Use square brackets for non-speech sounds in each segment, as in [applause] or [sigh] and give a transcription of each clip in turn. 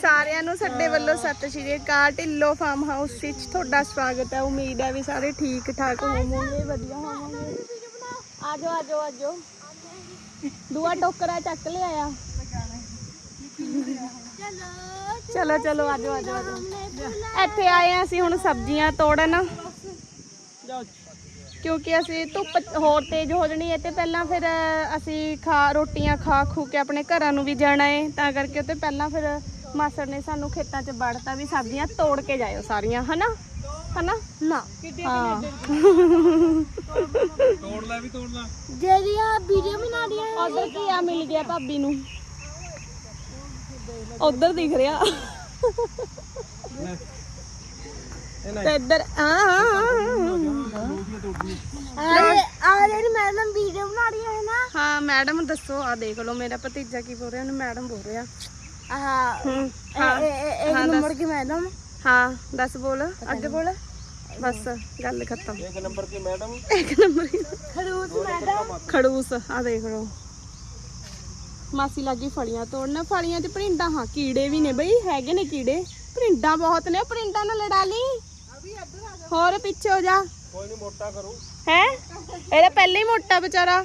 ਸਾਰਿਆਂ ਨੂੰ ਸਾਡੇ ਵੱਲੋਂ ਸਤਿ ਸ਼੍ਰੀ ਅਕਾਲ। ਢਿੱਲੋ ਫਾਰਮ ਹਾਊਸ ਵਿੱਚ ਤੁਹਾਡਾ ਸਵਾਗਤ ਹੈ। ਉਮੀਦ ਹੈ ਵੀ ਸਾਰੇ ਠੀਕ ਠਾਕ ਹੋਵੋਗੇ, ਵਧੀਆ ਹੋਵੋਗੇ। ਆਜੋ ਆਜੋ ਆਜੋ। ਦੂਆ ਟੋਕਰਾ ਚੱਕ ਲਿਆਇਆ। ਚਲੋ ਚਲੋ, ਆਜੋ ਆਜੋ ਆਜੋ। ਇੱਥੇ ਆਏ ਆ ਅਸੀਂ ਹੁਣ ਸਬਜ਼ੀਆਂ ਤੋੜਨ। ਕਿਉਂਕਿ ਅਸੀਂ ਧੁੱਪ ਹੋਰ ਤੇਜ਼ ਹੋ ਜਣੀ ਹੈ ਤੇ ਪਹਿਲਾਂ ਫਿਰ ਅਸੀਂ ਖਾ, ਰੋਟੀਆਂ ਖਾ ਖੂ ਕੇ ਆਪਣੇ ਘਰਾਂ ਨੂੰ ਵੀ ਜਾਣਾ ਹੈ। ਤਾਂ ਕਰਕੇ ਤੇ ਪਹਿਲਾਂ ਫਿਰ ਮਾਸੜ ਨੇ ਸਾਨੂੰ ਖੇਤਾਂ 'ਚ ਵੜਤਾ ਵੀ ਸਬਜ਼ੀਆਂ ਤੋੜ ਕੇ ਜਾਇਓ ਸਾਰੀਆਂ ਹਨਾ? ਹਨਾ? ਨਾ। ਹਾਂ ਤੋੜ ਲੈ ਵੀ ਤੋੜ ਲੈ। ਜਿਹੜੀਆਂ ਵੀਡੀਓ ਬਣਾ ਰਹੀਆਂ ਉਧਰ ਕੀ ਆ ਮਿਲ ਗਿਆ ਭਾਬੀ ਨੂੰ? ਉਧਰ ਦਿਖ ਰਿਹਾ। ਤੇ ਇੱਧਰ ਆ ਆ ਜਿਹੜੀ ਮੈਡਮ ਵੀਡੀਓ ਬਣਾ ਰਹੀ ਹੈ ਨਾ। ਹਾਂ ਮੈਡਮ ਦੱਸੋ ਆ ਦੇਖ ਲਓ ਮੇਰਾ ਭਤੀਜਾ ਕੀ ਬੋਲ ਰਿਹਾ ਉਹਨੂੰ ਮੈਡਮ ਬੋਲ ਰਿਹਾ। ਆਹ ਨੰਬਰ। ਕੀ ਮੈਡਮ ਹਾਂ ਦੱਸ। ਬੋਲ। ਅੱਗੇ ਬੋਲ। ਬਸ ਗੱਲ ਖਤਮ। ਇੱਕ ਨੰਬਰ ਕੀ ਮੈਡਮ ਇੱਕ ਨੰਬਰ ਹੀ। ਖਰੂਸ ਮੈਡਮ ਖੜੂਸ ਆ ਦੇਖ ਲਓ। ਮਾਸੀ ਲੱਗੀ ਫਲੀਆਂ ਤੋੜਨ। ਫਲੀਆਂ 'ਚ ਪਰਿੰਡਾਂ ਹਾਂ ਕੀੜੇ ਵੀ ਨੇ ਬਈ ਹੈਗੇ ਨੇ ਕੀੜੇ। ਪਰਿੰਡਾਂ ਬਹੁਤ ਨੇ ਪਰਿੰਡਾਂ ਨਾਲ ਲੜਾ ਲਈ। ਹੋਰ ਪਿੱਛੇ ਹੋ ਜਾ। ਕੋਈ ਨਹੀਂ ਮੋਟਾ ਕਰੂ। ਹੈ? ਇਹਦਾ ਪਹਿਲੇ ਹੀ ਮੋਟਾ ਵਿਚਾਰਾ।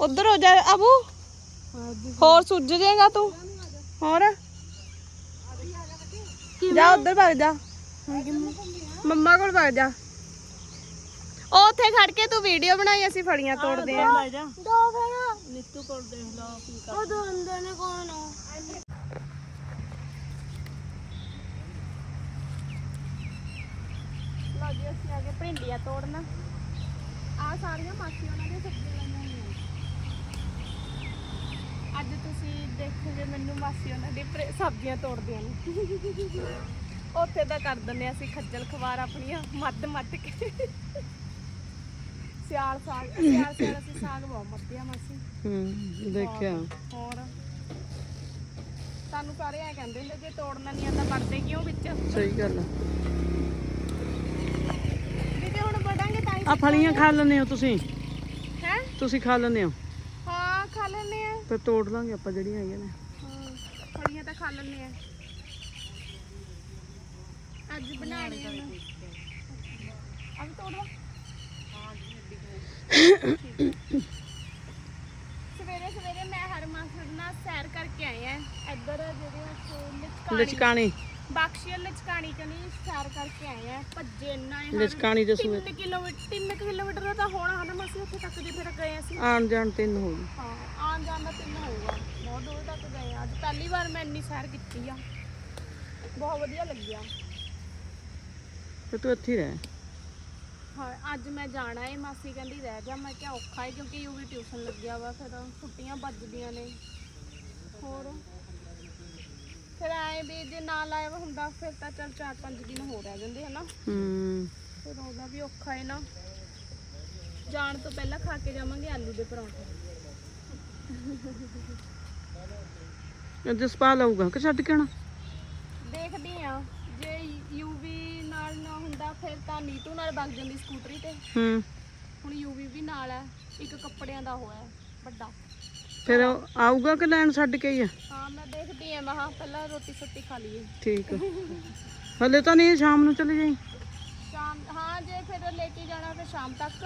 ਉਧਰ ਹੋ ਜਾ ਅਬੂ। ਹੋਰ ਸੁੱਜ ਜਾਏਗਾ ਤੂੰ। ਹੋਰ? ਜਾ ਉਧਰ ਭੱਜ ਜਾ। ਮੰਮਾ ਕੋਲ ਭੱਜ ਜਾ। ਉਹ ਉੱਥੇ ਖੜ ਕੇ ਤੂੰ ਵੀਡੀਓ ਬਣਾਈ ਅਸੀਂ ਫੜੀਆਂ ਤੋੜਦੇ ਆ। ਦੋ ਫਿਰ। ਨਿੱਤੂ ਕੋਲ ਦੇਖ ਲਾ ਕੀ ਕਰ ਉਹ ਦੋ ਅੰਦਰ ਨੇ ਕੌਣ ਆ? ਲਓ ਜੀ ਅਸੀਂ ਆ ਗਏ ਭਿੰਡੀਆਂ ਤੋੜਨ। ਆ ਸਾਰੀਆਂ ਮਾਸੀ ਉਹਨਾਂ ਦੀਆਂ ਸਬਜ਼ੀਆਂ ਲਾਈਆਂ। ਅੱਜ ਤੁਸੀਂ ਦੇਖੋਗੇ ਮੈਨੂੰ ਮਾਸੀ ਉਹਨਾਂ ਦੀ ਸਬਜ਼ੀਆਂ ਤੋੜਦਿਆਂ ਨੂੰ। ਉੱਥੇ ਤਾਂ ਕਰ ਦਿੰਦੇ ਹਾਂ ਅਸੀਂ ਖੱਜਲ ਖਵਾਰ ਆਪਣੀਆਂ ਮੱਧ ਮੱਧ ਕੇ। ਸਿਆਲ ਸਾਗ ਸਿਆਲ ਸਿਆਲ ਅਸੀਂ ਸਾਗ ਬਹੁਤ ਮੱਧਿਆ ਮਾਸੀ। ਹੂੰ ਦੇਖਿਆ। ਹੋਰ ਸਾਨੂੰ ਸਾਰੇ ਐ ਕਹਿੰਦੇ ਹੁੰਦੇ ਜੇ ਤੋੜਨਾ ਨਹੀਂ ਆਂਦਾ ਵੜਦੇ ਕਿਉਂ ਵਿੱਚ? ਸਹੀ ਗੱਲ ਆ। ਵੀਡੀਓ ਹੁਣ ਵੜਾਂਗੇ ਤਾਂ ਹੀ ਆ ਫਲੀਆਂ ਖਾ ਲੈਂਦੇ ਹੋ ਤੁਸੀਂ? ਹੈ? ਤੁਸੀਂ ਖਾ ਲੈਂਦੇ ਹੋ? ਤੇ ਤੋੜ ਲਾਂਗੇ ਆਪਾਂ ਜਿਹੜੀਆਂ ਹੈਗੀਆਂ ਨੇ। ਹਾਂ ਫਲੀਆਂ ਤਾਂ ਖਾ ਲੈਣੇ ਆ। ਅੱਜ ਬਣਾਣੇ ਆ ਅਬ ਤੋੜੋ ਸਵੇਰੇ ਸਵੇਰੇ ਮੈਂ ਹਰ ਮਾਸੜ ਨਾਲ ਸੈਰ ਕਰਕੇ ਆਏ ਆ। ਇੱਧਰ ਜਿਹੜੇ ਲਚਕਾਣੀ। ਲਚਕਾਣੀ। ਬਖਸ਼ੀਆ ਲਚਕਾਣੀ ਕਨੀ ਸੈਰ ਕਰਕੇ ਆਏ ਆ ਭੱਜੇ ਇੰਨਾ ਹੈ ਲਚਕਾਣੀ ਦੇ ਸੂਏ 3 ਕਿਲੋਮੀਟਰ 3 ਕਿਲੋਮੀਟਰ ਦਾ ਤਾਂ ਹੋਣਾ ਹਨਾ ਅਸੀਂ ਉੱਥੇ ਤੱਕ ਦੇ ਫਿਰ ਗਏ ਅਸੀਂ ਆਣ ਜਾਣ ਤਿੰਨ ਹੋ ਗਏ। ਹਾਂ ਆਉਣ ਜਾਣ ਦਾ ਤਿੰਨ ਹੋਊਗਾ ਬਹੁਤ ਦੂਰ ਤੱਕ ਗਏ ਆ। ਅੱਜ ਪਹਿਲੀ ਵਾਰ ਮੈਂ ਇੰਨੀ ਸੈਰ ਕੀਤੀ ਆ। ਬਹੁਤ ਵਧੀਆ ਲੱਗਿਆ। ਤੇ ਤੂੰ ਇੱਥੇ ਹੀ ਰਹਿ। ਹਾਂ ਅੱਜ ਮੈਂ ਜਾਣਾ ਏ ਮਾਸੀ ਕਹਿੰਦੀ ਰਹਿ ਜਾ। ਮੈਂ ਕਿਹਾ ਔਖਾ ਏ ਕਿਉਂਕਿ ਯੂਵੀ ਟਿਊਸ਼ਨ ਲੱਗਿਆ ਵਾ ਫਿਰ ਛੁੱਟੀਆਂ ਵੱਜਦੀਆਂ ਨੇ। ਹੋਰ? ਫਿਰ ਆਏ ਵੀ ਜੇ ਨਾ ਲਾਇਆ ਵਾ ਹੁੰਦਾ ਫਿਰ ਤਾਂ ਚੱਲ 4-5 ਦਿਨ ਹੋ ਰਹਿ ਜਾਂਦੇ ਹਨਾ। ਹੂੰ। ਫਿਰ ਉਹਦਾ ਵੀ ਔਖਾ ਏ ਨਾ। ਜਾਣ ਤੋਂ ਪਹਿਲਾਂ ਖਾ ਕੇ ਜਾਵਾਂਗੇ ਆਲੂ ਦੇ ਪਰੌਂਠੇ। ਜਸਪਾ ਲਾਊਗਾ ਕਿ ਛੱਡ ਕੇ ਆਣਾ ਦੇਖਦੀ ਆ। ਜੇ ਯੂਵੀ ਨਾਲ ਨਾ ਹੁੰਦਾ ਫਿਰ ਤਾਂ ਨੀਤੂ ਨਾਲ ਵਗ ਜਾਂਦੀ ਸਕੂਟਰੀ ਤੇ। ਹੂੰ। ਹੁਣ ਯੂਵੀ ਵੀ ਨਾਲ ਹੈ ਇੱਕ ਕੱਪੜਿਆਂ ਦਾ ਹੋਇਆ ਵੱਡਾ। ਫਿਰ ਆਊਗਾ ਕਿ ਲੈਣ ਛੱਡ ਕੇ ਹੀ ਆ? ਹਾਂ ਮੈਂ ਦੇਖਦੀ ਆ ਮਹਾ ਪਹਿਲਾਂ ਰੋਟੀ ਸੋਟੀ ਖਾ ਲਈਏ। ਠੀਕ ਆ। ਹਲੇ ਤਾਂ ਨਹੀਂ ਸ਼ਾਮ ਨੂੰ ਚਲੇ ਜਾਈ? ਸ਼ਾਮ ਹਾਂ ਜੇ ਫਿਰ ਲੈ ਕੇ ਜਾਣਾ ਫਿਰ ਸ਼ਾਮ ਤੱਕ।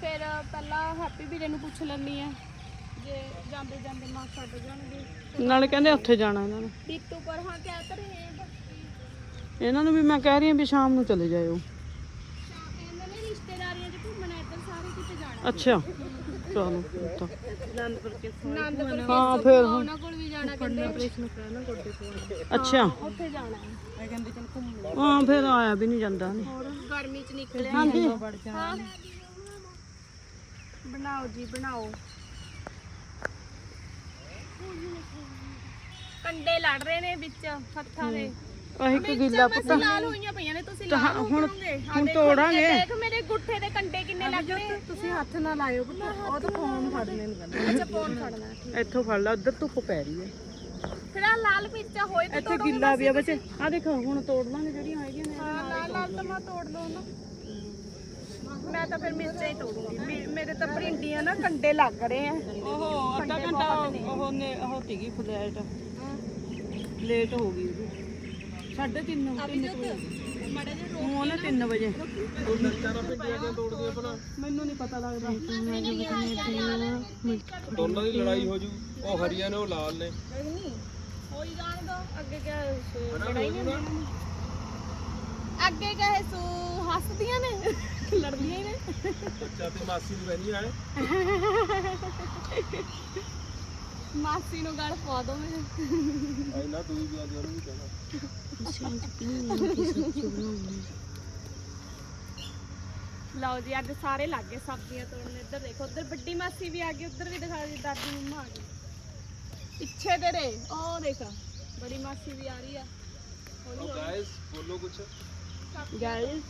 ਫਿਰ ਪਹਿਲਾਂ ਹੈਪੀ ਵੀਰੇ ਨੂੰ ਪੁੱਛ ਲੈਣੀ ਆ ਜੇ ਜਾਂਦੇ ਜਾਂਦੇ ਮਾਂ ਛੱਡ ਜਾਣਗੇ। ਨਾਲੇ ਕਹਿੰਦੇ ਉੱਥੇ ਜਾਣਾ ਇਹਨਾਂ ਨੇ। ਦੀਤੂ ਪਰ ਹਾਂ ਕਹਿ ਤਾਂ ਰਹੇ ਇਹਨਾਂ ਨੂੰ ਵੀ ਮੈਂ ਕਹਿ ਰਹੀ ਹਾਂ ਵੀ ਸ਼ਾਮ ਨੂੰ ਚਲੇ ਜਾਇਓ। ਸ਼ਾਮ ਇਹਨਾਂ ਨੇ ਰਿਸ਼ਤੇਦਾਰੀਆਂ 'ਚ ਘੁੰਮਣਾ ਇੱਧਰ ਸਾਰੇ ਕਿਤੇ ਜਾਣਾ। ਅੱਛਾ। ਚਲੋ ਫਿਰ ਤਾਂ ਆਨੰਦਪੁਰ ਹਾਂ ਫਿਰ ਉਹਨਾਂ ਕੋਲ ਵੀ ਜਾਣਾ ਕਹਿੰਦੇ ਅੱਛਾ। ਉੱਥੇ ਜਾਣਾ ਹੈ ਹਾਂ ਫਿਰ ਆਇਆ ਵੀ ਨਹੀਂ ਜਾਂਦਾ ਨੇ ਹੋਰ ਗਰਮੀ 'ਚ ਨਿਕਲਿਆ ਹਾਂ ਬਣਾਓ ਜੀ, ਬਣਾਓ। ਕੰਡੇ ਲੜ ਰਹੇ ਨੇ ਵਿੱਚ, ਹੱਥਾਂ ਦੇ। ਆਹੀ ਕਿ ਗਿੱਲਾ ਬਸ ਲਾਲ ਹੋਈਆਂ ਪਈਆਂ ਨੇ ਤੁਸੀਂ ਤਾਂ ਲਾਲ ਹੁਣ- ਹੁਣ ਤੋੜਾਂਗੇ। ਦੇਖ ਮੇਰੇ ਗੁੱਠੇ ਦੇ ਕੰਡੇ ਕਿੰਨੇ ਲੱਗ ਰਹੇ ਤੁਸੀਂ ਹੱਥ ਨਾਲ ਲਾਇਓ ਉਹ ਤਾਂ ਫੋਨ ਫੜਨੇ ਨੂੰ ਕਹਿੰਦੇ ਅੱਛਾ ਫੋਨ ਫੜਨਾ। ਇੱਥੋਂ ਫੜ ਲਾ ਉੱਧਰ ਧੁੱਪ ਪੈ ਰਹੀ ਹੈ। ਫਿਰ ਆ ਲਾਲ ਮਿਰਚਾ ਹੋਏ ਤਾਂ ਇੱਥੇ ਗਿੱਲਾ ਵੀ ਆ ਬੱਚੇ। ਆ ਦੇਖੋ ਹੁਣ ਤੋੜ ਲਾਂਗੇ ਜਿਹੜੀਆਂ ਹੈਗੀਆਂ ਨੇ ਹਾਂ ਲਾਲ ਲਾਲ ਤਾਂ ਮੈਂ ਤੋੜ ਨਾ। ਮੈਂ ਤਾਂ ਫਿਰ ਮਿਰਚਾਂ ਹੀ ਤੋੜੂੰਗੀ। ਮੇਰੇ ਤਾਂ ਭਰਿੰਡੀਆਂ ਨਾ ਕੰਡੇ ਲੱਗ ਰਹੇ ਆ। ਉਹ ਅੱਧਾ ਘੰਟਾ ਉਹ ਨੇ ਉਹ ਤੀਗੀ ਫਲੈਟ। ਲੇਟ ਹੋ ਗਈ। ਸਾਢੇ ਤਿੰਨ ਤਿੰਨ ਕੁ ਵਜੇ। ਮੜਾ ਜੇ ਉਹ ਉਹਨੇ 3 ਵਜੇ। ਮੈਨੂੰ ਨਹੀਂ ਪਤਾ ਲੱਗਦਾ। ਦੋਨਾਂ ਦੀ ਲੜਾਈ ਹੋ ਜੂ। ਉਹ ਹਰੀਆਂ ਨੇ ਉਹ ਲਾਲ ਨੇ। ਹੋਈ ਜਾਣ ਦੋ। ਅੱਗੇ ਕਿਆ ਲੜਾਈ ਨਹੀਂ ਅੱਗੇ ਕਹੇ ਸੂ ਹੱਸਦੀਆਂ ਨੇ? ਲੜਦੀਆਂ ਹੀ ਨੇ। ਬੱਚਾ ਤੇ ਮਾਸੀ ਨੂੰ ਬਹਿਨੀ ਆਏ [laughs] માસી નો ગાળ ફોદો મે આઈ ના તું બી આ જરૂર છે ના પીછે પીને ਲਓ ਜੀ ਅੱਜ ਸਾਰੇ ਲੱਗ ਗਏ ਸਬਜ਼ੀਆਂ ਤੋੜਨ ਇੱਧਰ ਦੇਖੋ ਉੱਧਰ ਵੱਡੀ ਮਾਸੀ ਵੀ ਆ ਗਈ ਉੱਧਰ ਵੀ ਦਿਖਾ ਦੀ ਦਾਦੀ ਮੰਮਾ ਆ ਗਈ ਪਿੱਛੇ ਤੇਰੇ ਉਹ ਦੇਖ ਬੜੀ ਮਾਸੀ ਵੀ ਆ ਰਹੀ ਆ ਹੌਲੀ ਗਾਇਸ ਬੋਲੋ ਕੁਛ ਗਾਇਸ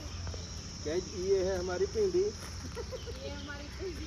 ਗਾਇਸ ਇਹ ਹੈ ਹਮਾਰੀ ਭਿੰਡੀ ਇਹ ਹਮਾਰੀ ਭਿੰਡੀ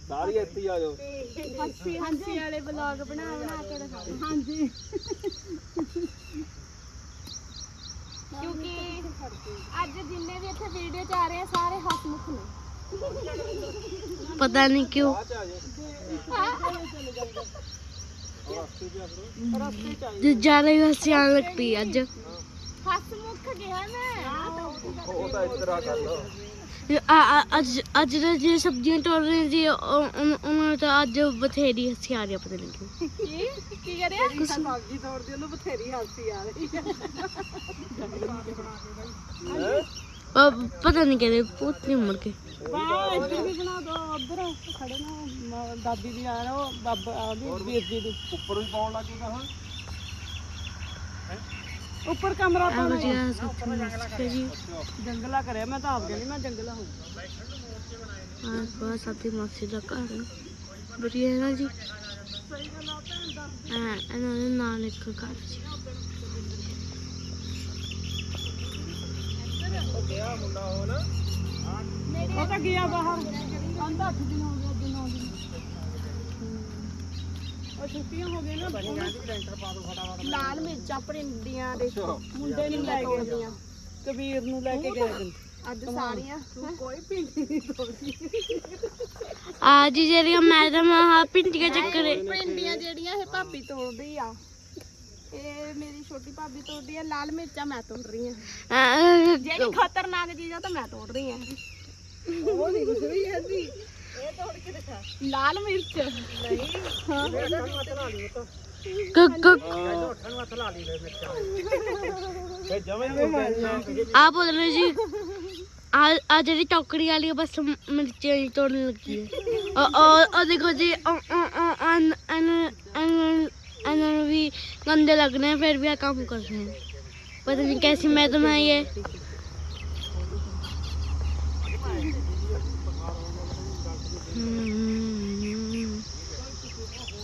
ਸਾਰੇ ਇੱਥੇ ਆ ਜਾਓ ਹੱਸੀ ਹੱਸੀ ਵਾਲੇ ਵਲੌਗ ਬਣਾ ਬਣਾ ਕੇ ਦਿਖਾਓ ਹਾਂਜੀ ਕਿਉਂਕਿ ਅੱਜ ਜਿੰਨੇ ਵੀ ਇੱਥੇ ਵੀਡੀਓ ਚ ਆ ਰਹੇ ਆ ਸਾਰੇ ਹਸਮੁਖ ਨੇ ਪਤਾ ਨਹੀਂ ਕਿਉਂ ਜਿਆਦਾ ਹੀ ਹੱਸੀ ਆਣ ਲੱਗ ਪਈ ਅੱਜ ਹਸਮੁਖ ਗਿਆ ਮੈਂ ਉਹ ਤਾਂ ਇਸ ਤਰ੍ਹਾਂ ਕਰ ਲੋ ਅੱਜ ਅੱਜ ਜੇ ਸਬਜ਼ੀਆਂ ਤੋੜ ਰਹੇ ਸੀ ਉਹਨਾਂ ਤਾਂ ਅੱਜ ਬਥੇਰੀ ਹੱਸੀ ਆ ਰਹੀ ਆ ਪਤਾ ਨਹੀਂ ਕਿਉਂ। ਕੀ ਕੀ ਕਹ ਰਿਹਾ? ਸਬਜ਼ੀ ਤੋੜਦੇ ਉਹਨੂੰ ਬਥੇਰੀ ਹੱਸੀ ਆ ਰਹੀ ਆ। ਪਤਾ ਨਹੀਂ ਕਹਿੰਦੇ ਪੋਤਰੀ ਮੁੜ ਕੇ। ਵਾਹ ਇੱਧਰ ਵੀ ਉੱਧਰ ਖੜੇ ਨਾ ਦਾਦੀ ਦੀ ਆ ਰੋ ਬਾਬਾ ਆ ਵੀ ਵੀਰ ਜੀ ਦੀ। ਉੱਪਰ ਵੀ ਉੱਪਰ ਕਮਰਾ ਸੱਚ ਮਸਤ ਜੀ ਜੰਗਲਾ ਕਰਿਆ ਮੈਂ ਤਾਂ ਆਪ ਕਹਿੰਦੀ ਮੈਂ ਜੰਗਲਾ ਹੋ ਹਾਂ ਬਸ ਸਾਡੀ ਮਾਸੀ ਦਾ ਘਰ ਹੈ। ਨਾ ਜੀ। ਹਾਂ ਇਹਨਾਂ ਦੇ ਨਾਲ ਇੱਕ ਘਰ ਸੀ। ਉਹ ਗਿਆ ਮੁੰਡਾ ਉਹ ਨਾ ਉਹ ਤਾਂ ਗਿਆ ਬਾਹਰ। 8 ਦਿਨ ਹੋ ਗਏ ਦਿਨ ਹੋ ਗਏ ਉਹ ਛੁੱਟੀਆਂ ਹੋ ਗਈਆਂ ਨਾ ਬਣੀ ਲੈਂਟਰ ਪਾ ਦੋ ਫਟਾਫਟ ਲਾਲ ਮਿਰਚਾਂ ਭਿੰਡੀਆਂ ਦੇਖੋ ਮੁੰਡੇ ਨੂੰ ਲੈ ਕੇ ਕਬੀਰ ਨੂੰ ਲੈ ਕੇ ਗਏ ਦਿਨ। ਅੱਜ ਸਾਰੀਆਂ ਕੋਈ ਪਿੰਡੀ ਨਹੀਂ ਤੋੜੀ ਅੱਜ ਜਿਹੜੀਆਂ ਮੈਡਮ ਆ ਪਿੰਡੀਆਂ ਚੱਕਰੇ ਭਿੰਡੀਆਂ ਜਿਹੜੀਆਂ ਇਹ ਭਾਬੀ ਤੋੜਦੀ ਆ। ਇਹ ਮੇਰੀ ਛੋਟੀ ਭਾਬੀ ਤੋੜਦੀ ਆ ਲਾਲ ਮਿਰਚਾਂ ਮੈਂ ਤੋੜ ਰਹੀ ਆ। ਜਿਹੜੀ ਖਤਰਨਾਕ ਚੀਜ਼ ਆ ਤਾਂ ਮੈਂ ਤੋੜ ਰਹੀ ਆ। ਉਹ ਨਹੀਂ ਕੁਝ ਵੀ ਐਸੀ ਇਹ लाल मिर्च। हाँ। आप बोल रहे जी आज जी टोकरी वाली बस मिर्च तोड़ने लगी है। और, और, देखो जी भी गंदे लग रहे हैं फिर भी काम कर रहे हैं। पता नहीं कैसी मैं तुम्हें ये।